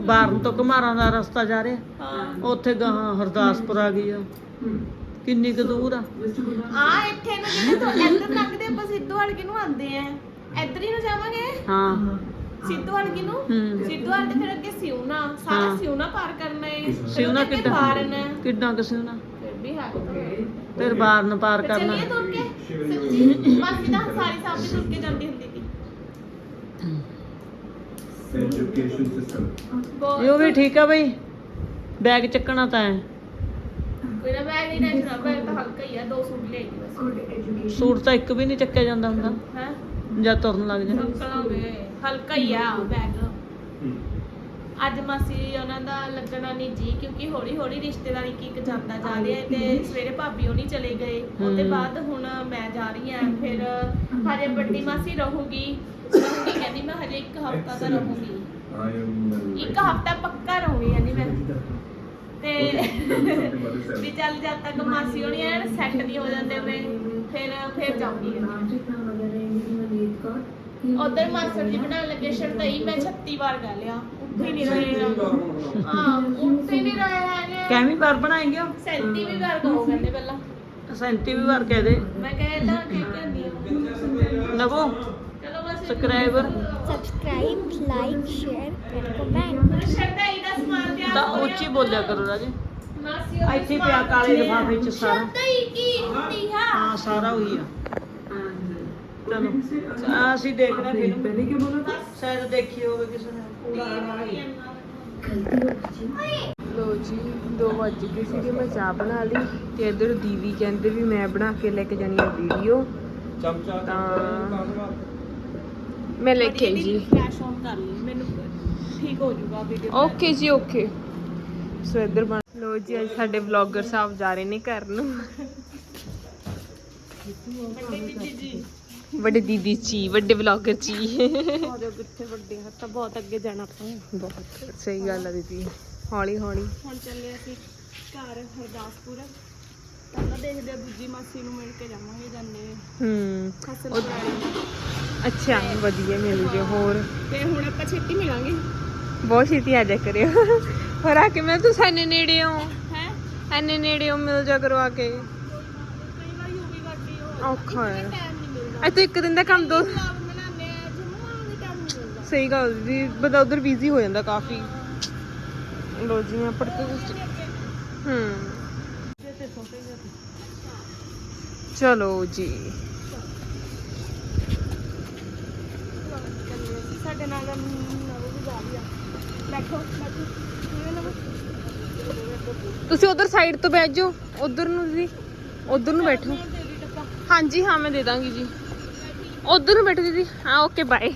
ਬਾਰਨ ਤੋਂ ਘਮਾਰਾਂ ਦਾ ਰਸਤਾ ਜਾ ਰਿਹਾ ਹਾਂ। ਉੱਥੇ ਗਾਹਾਂ ਹਰਦਾਸਪੁਰ ਆ ਗਈ ਆ। ਕਿੰਨੀ ਕੁ ਦੂਰ ਆ? ਆ ਇੱਥੇ ਨੂੰ ਜਿਹੜੇ ਤੋਂ ਇੱਧਰ ਲੰਘਦੇ ਆਪਾਂ ਸਿੱਧੂ ਹਲਕੇ ਨੂੰ ਆਉਂਦੇ ਆ? ਇੱਧਰ ਹੀ ਨੂੰ ਜਾਵਾਂਗੇ? ਹਾਂ। ਸਿੱਧੂ ਹਲਕੇ ਨੂੰ? ਹੂੰ। ਸਿੱਧੂ ਹਲਕੇ ਫਿਰ ਅੱਗੇ ਸਿਉਣਾ ਸਾਰਾ ਹਾਂ। ਸਿਉਣਾ ਪਾਰ ਕਰਨਾ ਹੈ ਫਿਰ ਸਿਉਣਾ ਉਹਦੇ ਅੱਗੇ ਕਿੱਦਾਂ? ਬਾਰਨ ਹੈ ਕਿੱਦਾਂ ਕਿ ਸਿਉਣਾ? ਫਿਰ ਵੀ ਹੈ ਫਿਰ ਬਾਰਨ ਪਾਰ ਫਿਰ ਕਰਨਾ। ਚੱਲੀਏ ਤੁਰ ਕੇ? ਸੱਚੀ ਮਾਸੀ ਦਾ ਸਾਰੀ ਸਾਹਬ ਵੀ ਤੁਰ ਕੇ ਜਾਂਦੀ ਹੁੰਦੀ ਸੀ। Education system. ਬਹੁਤ। ਇਹ ਵੀ ਠੀਕ ਆ ਬਈ। ਬੈਗ ਚੱਕਣਾ ਤਾਂ ਹੈ। ਕੋਈ ਨਾ ਬੈਗ ਨਹੀਂ ਟੈਨਸ਼ਨ ਬੈਗ ਤਾਂ ਹਲਕਾ ਹੀ ਆ ਦੋ ਸੂਟ ਲੈ ਗਈ ਬਸ। ਸੂਟ ਤਾਂ ਇੱਕ ਵੀ ਨਹੀਂ ਚੱਕਿਆ ਜਾਂਦਾ ਹੁੰਦਾ। ਹੈ? ਜਾਂ ਤੁਰਨ ਲੱਗ ਜਾ ਹਲਕਾ ਹਲਕਾ ਹੀ ਆ ਬੈਗ. ਅੱਜ ਮਾਸੀ ਉਹਨਾਂ ਦਾ ਲੱਗਣਾ ਨਹੀਂ ਜੀ ਕਿਉਂਕਿ ਹੌਲੀ ਹੌਲੀ ਰਿਸ਼ਤੇਦਾਰੀ ਕੀ ਇੱਕ ਜਾਂਦਾ ਜਾ ਰਿਹਾ ਹੈ ਤੇ ਸਵੇਰੇ ਭਾਬੀ ਹੋਣੀ ਚਲੇ ਗਏ ਉਹਦੇ। ਬਾਅਦ ਹੁਣ ਮੈਂ ਜਾ ਰਹੀ ਹਾਂ ਫਿਰ ਹਜੇ ਵੱਡੀ ਮਾਸੀ ਰਹੂਗੀ ਰਹੂਗੀ ਕਹਿੰਦੀ ਮੈਂ ਹਜੇ ਇੱਕ ਹਫਤਾ ਤਾਂ ਰਹੂਗੀ ਇੱਕ ਹਫਤਾ ਪੱਕਾ ਰਹੂਗੀ ਕਹਿੰਦੀ ਮੈਂ ਤੇ. ਵੀ ਚੱਲ ਜਦ ਤੱਕ ਮਾਸੀ ਹੋਣੀ ਐਨ ਸੈੱਟ ਨਹੀਂ ਹੋ ਜਾਂਦੇ ਮੈਂ ਫਿਰ ਫਿਰ ਜਾਊਂਗੀ ਉਧਰ ਮਾਸਟਰ ਜੀ ਬਣਾਉਣ ਲੱਗੇ ਸ਼ਰਦਈ ਮੈਂ 36 ਵਾਰ ਗਾ ਲਿਆ ਉੱਠ ਹੀ ਨਹੀਂ ਰਹੇ ਆ। ਹਾਂ ਉੱਠ ਹੀ ਨਹੀਂ ਰਹੇ ਹੈਗੇ। ਕੈਵੀਂ ਵਾਰ ਬਣਾਏਂਗੇ ਉਹ? 37 ਵੀ ਵਾਰ ਗਾਓ ਕਹਿੰਦੇ ਪਹਿਲਾਂ। 37 ਵੀ ਵਾਰ ਕਹਿ ਦੇ। ਮੈਂ ਕਹੇ ਤਾਂ ਠੀਕ ਕਰਨੀ ਆ ਨਵੋ ਚਲੋ ਬਸ subscriber subscribe like share and comment ਸ਼ਰਦਈ ਦਾ ਸਮਾਨ ਤਿਆਰ ਤਾਂ। ਉੱਚੀ ਬੋਲਿਆ ਕਰੋ ਰਾਜੇ। ਇੱਥੇ ਪਿਆ ਕਾਲੇ। ਲਿਫਾਫੇ ਚ ਸਾਰਾ। ਸ਼ਰਦਈ ਕੀ ਹੁੰਦੀ ਆ? ਹਾਂ ਸਾਰਾ ਉਹੀ ਆ। ਚਲੋ। ਆ ਅਸੀਂ ਦੇਖ ਰਹੇ ਫਿਲਮ ਪਹਿਲੇ ਕਿ ਬੋਲੋ? ਸ਼ਾਇਦ ਦੇਖੀ ਹੋਵੇ ਕਿਸੇ ਨੇ। ਲੋ ਜੀ 2 ਵੱਜ ਗਏ ਸੀਗੇ ਮੈਂ ਚਾਹ ਬਣਾ ਲਈ ਤੇ ਇਧਰ ਦੀਦੀ ਕਹਿੰਦੇ ਵੀ ਮੈਂ ਬਣਾ ਕੇ ਲੈ ਕੇ ਜਾਣੀ ਆ ਵੀਡੀਓ। ਚਮਚਾ ਤਾਂ ਮੈਂ ਲੈ ਕੇ ਆਈ ਜੀ। ਫਲੈਸ਼ ਆਨ ਕਰ ਲਈ। ਮੈਨੂੰ ਠੀਕ ਹੋ ਜਾਊਗਾ ਵੀਡੀਓ ਓਕੇ ਜੀ ਓਕੇ। ਸੋ ਇਧਰ ਬਣ ਲੋ ਜੀ ਅੱਜ ਸਾਡੇ ਵਲੌਗਰ ਸਾਹਿਬ ਜਾ ਰਹੇ ਨੇ ਘਰ ਨੂੰ। ਵੱਡੇ ਦੀਦੀ ਜੀ ਵੱਡੇ ਵਲੌਗਰ ਜੀ। ਉਹਦੇ ਕਿੱਥੇ ਵੱਡੇ ਹੱਥ ਤਾਂ ਬਹੁਤ ਅੱਗੇ ਜਾਣਾ ਆਪਾਂ। ਬਹੁਤ ਸਹੀ ਗੱਲ ਆ ਦੀਦੀ ਹੌਲੀ ਹੌਲੀ। ਹੁਣ ਚੱਲੇ ਅਸੀਂ ਘਰ ਹਰਦਾਸਪੁਰ। ਪਹਿਲਾਂ ਦੇਖਦੇ ਆ ਦੂਜੀ ਮਾਸੀ ਨੂੰ ਮਿਲ ਕੇ ਜਾਵਾਂਗੇ ਜਾਂਦੇ ਹੂੰ ਵਾਲੀ ਅੱਛਾ ਵਧੀਆ ਮਿਲ ਜੇ ਹੋਰ? ਤੇ ਹੁਣ ਆਪਾਂ ਛੇਤੀ ਮਿਲਾਂਗੇ। ਬਹੁਤ ਛੇਤੀ ਆ ਜਾ ਕਰਿਓ। ਹੋਰ ਆ ਕੇ ਮੈਂ ਤੂੰ ਸਾਨੇ ਨੇੜੇ ਹੋ। ਹੈ? ਐਨੇ ਨੇੜੇ ਹੋ ਮਿਲ ਜਾ ਕਰਵਾ ਕੇ। ਕਈ ਵਾਰ ਯੂਵੀ ਗੱਡੀ ਹੋ ਔਖਾ ਹੈ। ਇੱਥੇ ਇੱਕ ਦਿਨ ਦਾ ਕੰਮ ਦੋ ਸਹੀ ਗੱਲ ਦੀ ਬੰਦਾ ਉਧਰ ਬਿਜ਼ੀ ਹੋ ਜਾਂਦਾ ਕਾਫੀ। ਲੋ ਜੀ ਮੈਂ ਪੜਤੇ ਹੂੰ। ਚਲੋ ਜੀ। ਸਾਡੇ ਨਾਲ ਤੁਸੀਂ ਉਧਰ ਸਾਈਡ ਤੋਂ ਬੈਠ ਜਾਓ। ਉਧਰ ਨੂੰ ਜੀ ਉਧਰ ਨੂੰ ਬੈਠੋ। ਹਾਂਜੀ ਹਾਂ ਮੈਂ ਦੇ ਦਾਂਗੀ ਜੀ। ਉਧਰ ਨੂੰ ਬੈਠੋ ਦੀਦੀ। ਹਾਂ ਓਕੇ ਬਾਏ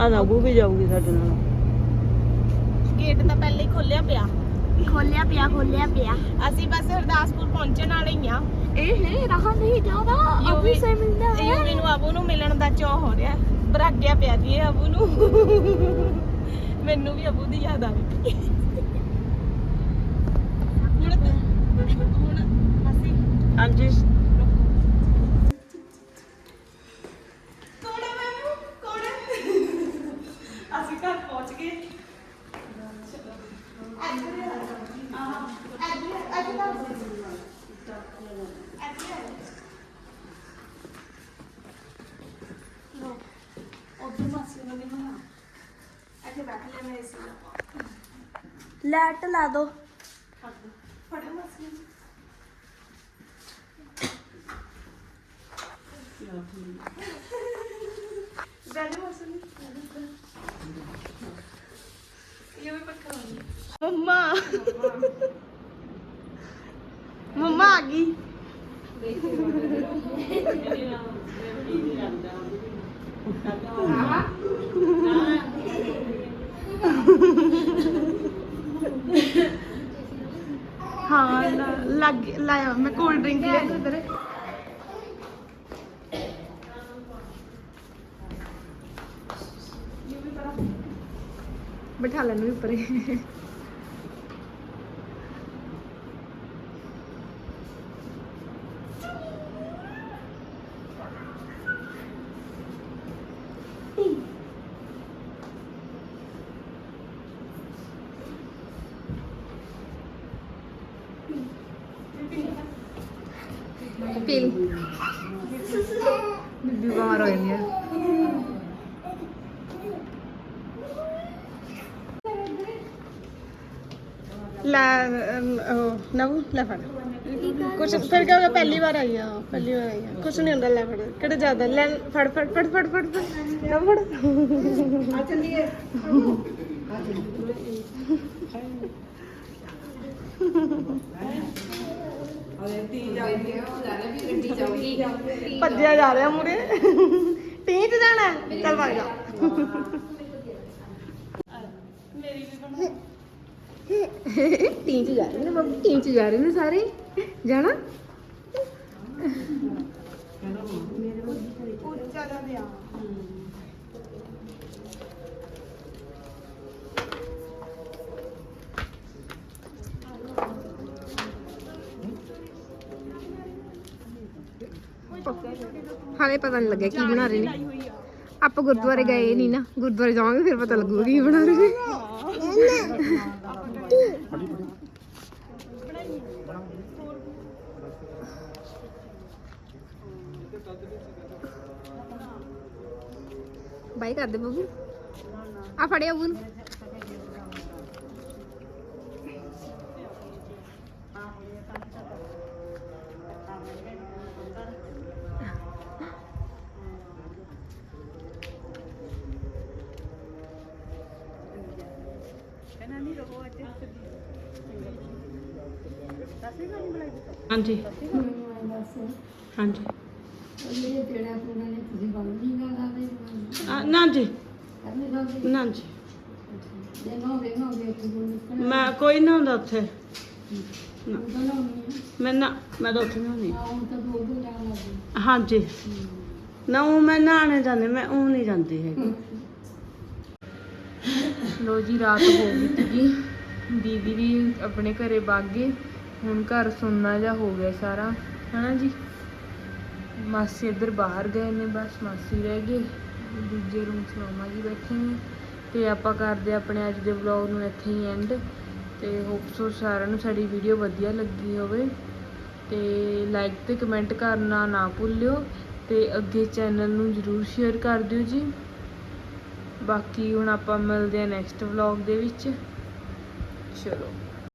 ਆ ਨਵੂ ਵੀ ਜਾਊਗੀ ਸਾਡੇ ਨਾਲ। ਗੇਟ ਤਾਂ ਪਹਿਲੇ ਹੀ ਖੋਲਿਆ ਪਿਆ। ਖੋਲਿਆ ਪਿਆ ਖੋਲਿਆ ਪਿਆ। ਅਸੀਂ ਬਸ ਹਰਦਾਸਪੁਰ ਪਹੁੰਚਣ ਵਾਲੇ ਹੀ ਆ ਇਹ ਹੈ ਰਹਾ ਨਹੀਂ ਜਾਵਾ ਅਭੀ ਸੇ ਮਿਲਦਾ ਹੈ। ਯੂਵੀ ਨੂੰ ਅਬੂ ਨੂੰ ਮਿਲਣ ਦਾ ਚਾਹ ਹੋ ਰਿਹਾ। ਬਰਾਗਿਆ ਪਿਆ ਜੀ ਇਹ ਅਬੂ ਨੂੰ। ਮੈਨੂੰ ਵੀ ਅਬੂ ਦੀ ਯਾਦ ਆ ਗਈ। ਹੁਣ ਹੁਣ ਅਸੀਂ ਹਾਂਜੀ ਰੁਕ ਬਚ ਗਏ ਉਧਰ ਮਾਸੀ ਨੂੰ ਨਹੀਂ ਮਨਾ ਇੱਥੇ ਬੈਠ ਲੈ ਮੈਂ ਇਸੇ ਲਾਈਟ ਲਾ ਦੋ। ਫੜਾ ਮਾਸੀ ਨੂੰ ਮਾਸੀ ਇਹ ਵੀ ਪੱਕਾ ਹੋ ਗਿਆ ਮੰਮਾ। ਮੰਮਾ ਆ ਗਈ। ਹਾਂ ਲ- ਲੱਗ ਲਾਇਆ ਮੈਂ ਕੋਲਡ ਡਰਿੰਕ ਲੈ ਇਧਰ। ਬਿਠਾ ਲੈਣ ਵੀ ਉੱਪਰ ਪੀਲ ਬੀਬੀ ਬਿਮਾਰ ਹੋ ਜਾਂਦੀ ਹੈ ਲੈ ਨਵੂ ਲੈ ਫੜ। ਕੁਛ ਫਿਰ ਕਿਆ ਹੋ ਗਿਆ ਪਹਿਲੀ ਵਾਰ ਆਈ ਆ ਪਹਿਲੀ ਵਾਰ ਆਈ ਆ। ਕੁਛ ਨਹੀਂ ਹੁੰਦਾ ਲੈ ਫੜ। ਕਿਹੜੇ ਜ਼ਿਆਦਾ? ਲੈ ਫੜ ਫੜ ਫੜ ਫੜ ਫੜ ਫੜ। ਨਵ ਫੜ। ਆ ਚੱਲੀਏ। [laughs] ਭੱਜਿਆ ਜਾ ਰਿਹਾ ਮੁੜੇ ਟੀ ਚ ਜਾਣਾ ਹੈ? ਚੱਲ ਵਗ ਜਾ। ਟੀ ਚ ਜਾ ਰਹੇ ਨੇ ਬੱਬੂ ਟੀ ਚ ਜਾ ਰਹੇ ਨੇ ਸਾਰੇ। ਜਾਣਾ? ਹਾਲੇ ਪਤਾ ਨਹੀਂ ਲੱਗਿਆ ਕੀ ਬਣਾ ਰਹੇ ਨੇ। ਆਪਾਂ ਗੁਰਦੁਆਰੇ ਗਏ ਨਹੀਂ ਨਾ, ਗੁਰਦੁਆਰੇ ਜਾਵਾਂਗੇ, ਫਿਰ ਪਤਾ ਲੱਗੂਗਾ ਕੀ ਬਣਾ ਰਹੇ ਨੇ। ਬਾਈ ਕਰ ਦੇ ਬੱਬੂ। ਆ ਫੜਿਆ ਬੂਨ ਨੂੰ। ਆ, ਨਾ ਜੀ। ਨਾ ਜੀ। ਮੈਂ ਕੋਈ ਨਾ ਹੁੰਦਾ ਉੱਥੇ। ਨਾ। ਮੈਂ ਨਾ ਮੈਂ ਤਾਂ ਉੱਥੇ ਨਹੀਂ ਹੁੰਦੀ। ਹਾਂਜੀ। ਨਾ ਉਹ ਮੈਂ ਨਹਾਣੇ ਜਾਂਦੇ ਮੈਂ ਉਹ ਨਹੀਂ ਜਾਂਦੀ ਹੈਗੀ। ਲੋ ਜੀ ਰਾਤ ਹੋ ਗਈ ਸੀਗੀ। ਦੀਦੀ ਵੀ ਆਪਣੇ ਘਰੇ ਵਗ ਗਏ। ਹੁਣ ਘਰ ਸੁੰਨਾ ਜਿਹਾ ਹੋ ਗਿਆ ਸਾਰਾ। ਹਨਾ ਜੀ? ਮਾਸੀ ਇੱਧਰ ਬਾਹਰ ਗਏ ਨੇ, ਬਸ ਮਾਸੀ ਰਹਿ ਗਏ। ਦੂਜੇ ਰੂਮ 'ਚ ਮਾਮਾ ਜੀ ਬੈਠੇ ਨੇ। ਤੇ ਆਪਾਂ ਕਰਦੇ ਆਪਣੇ ਅੱਜ ਦੇ ਵਲੌਗ ਨੂੰ ਇੱਥੇ ਹੀ ਐਂਡ ਤੇ ਹੋਪ ਸੋ ਸਾਰਿਆਂ ਨੂੰ ਸਾਡੀ ਵੀਡੀਓ ਵਧੀਆ ਲੱਗੀ ਹੋਵੇ। ਤੇ ਲਾਈਕ ਤੇ ਕਮੈਂਟ ਕਰਨਾ ਨਾ ਭੁੱਲਿਓ। ਤੇ ਅੱਗੇ ਚੈਨਲ ਨੂੰ ਜਰੂਰ ਸ਼ੇਅਰ ਕਰ ਦਿਓ ਜੀ। ਬਾਕੀ ਹੁਣ ਆਪਾਂ ਮਿਲਦੇ ਹਾਂ ਨੈਕਸਟ ਵਲੌਗ ਦੇ ਵਿੱਚ। ਚਲੋ।